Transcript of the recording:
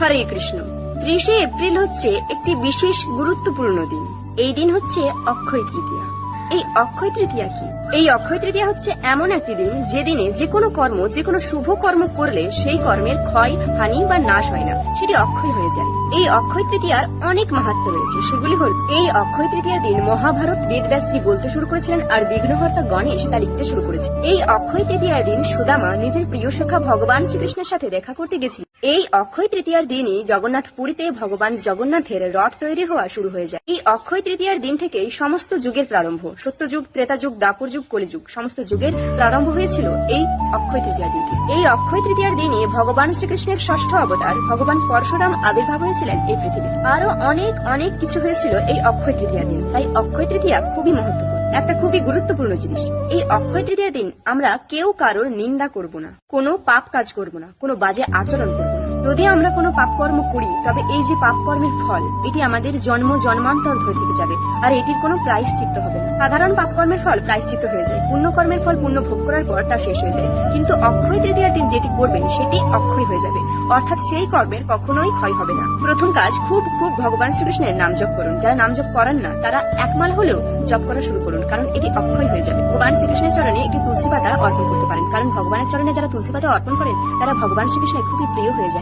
হরে Krishna. ত্রিশে April হচ্ছে একটি বিশেষ গুরুত্বপূর্ণ দিন। এই দিন হচ্ছে অক্ষয় তৃতীয়া। এই অক্ষয় তৃতীয়া কি? এই অক্ষয় তৃতীয়া হচ্ছে এমন একটি দিন যে দিনে যে কোনো কর্ম, যে কোনো শুভ কর্ম করলে সেই কর্মের ক্ষয়, হানি বা নাশ হয় না। সেটি অক্ষয় হয়ে যায়। এই অক্ষয় তৃতীয়ার অনেক মাহাত্ম রয়েছে। সেগুলি হল এই অক্ষয় তৃতীয়ার দিন মহাভারত বেদব্যাসজি বলতে শুরু করেছিলেন আর বিঘ্নহর্তা গণেশ তা লিখতে শুরু করেছে। এই অক্ষয় তৃতীয়ার দিন সুদামা নিজের প্রিয় সখা ভগবান শ্রীকৃষ্ণের সাথে দেখা করতে গেছিল। এই অক্ষয় তৃতীয়ার দিনই জগন্নাথ পুরীতে ভগবান জগন্নাথের রথ তৈরি হওয়া শুরু হয়ে যায়। এই অক্ষয় তৃতীয়ার দিন থেকেই সমস্ত যুগের প্রারম্ভ, সত্যযুগ ত্রেতা যুগ দাপর যুগ কলিযুগ, সমস্ত যুগের প্রারম্ভ হয়েছিল এই অক্ষয় তৃতীয়ার দিন। এই অক্ষয় তৃতীয়ার দিনে ভগবান শ্রীকৃষ্ণের ষষ্ঠ অবতার, ভগবান পরশুরাম আবির্ভাব হয়েছিলেন এই পৃথিবীতে। আরও অনেক অনেক কিছু হয়েছিল এই অক্ষয় তৃতীয়ার দিন। তাই অক্ষয় তৃতীয়া খুবই মহত্বপূর্ণ একটা খুবই গুরুত্বপূর্ণ জিনিস। এই অক্ষয় তৃতীয় দিন আমরা কেউ কারোর নিন্দা করব না, কোনো পাপ কাজ করব না, কোনো বাজে আচরণ করব না। যদি আমরা কোনো পাপ কর্ম করি, তবে এই যে পাপ কর্মের ফল, এটি আমাদের জন্ম জন্মান্তর ধরে থেকে যাবে, আর এটির কোনো প্রায়শ্চিত্ত হবে না। সাধারণ পাপ কর্মের ফল প্রায়শ্চিত্ত হয়ে যায় পুণ্য কর্মের ফল পুণ্য ভোগ করার পর তা শেষ হয়ে যায়, কিন্তু অক্ষয় তৃতীয়ার দিন যেটি করবেন, সেটি অক্ষয় হয়ে যাবে, অর্থাৎ সেই কর্মের কখনোই ক্ষয় হবে না। প্রথম কাজ, খুব খুব ভগবান শ্রীকৃষ্ণের নাম জপ করুন। যারা নাম জপ করেন না, তারা একমাল হলেও জপ করা শুরু করুন, কারণ এটি অক্ষয় হয়ে যাবে। ভগবান শ্রীকৃষ্ণের চরণে একটি তুলসী পাতা অর্পণ করতে পারেন, কারণ ভগবানের চরণে যারা তুলসী পাতা অর্পণ করেন, তারা ভগবান শ্রীকৃষ্ণের খুবই প্রিয় হয়ে যায়।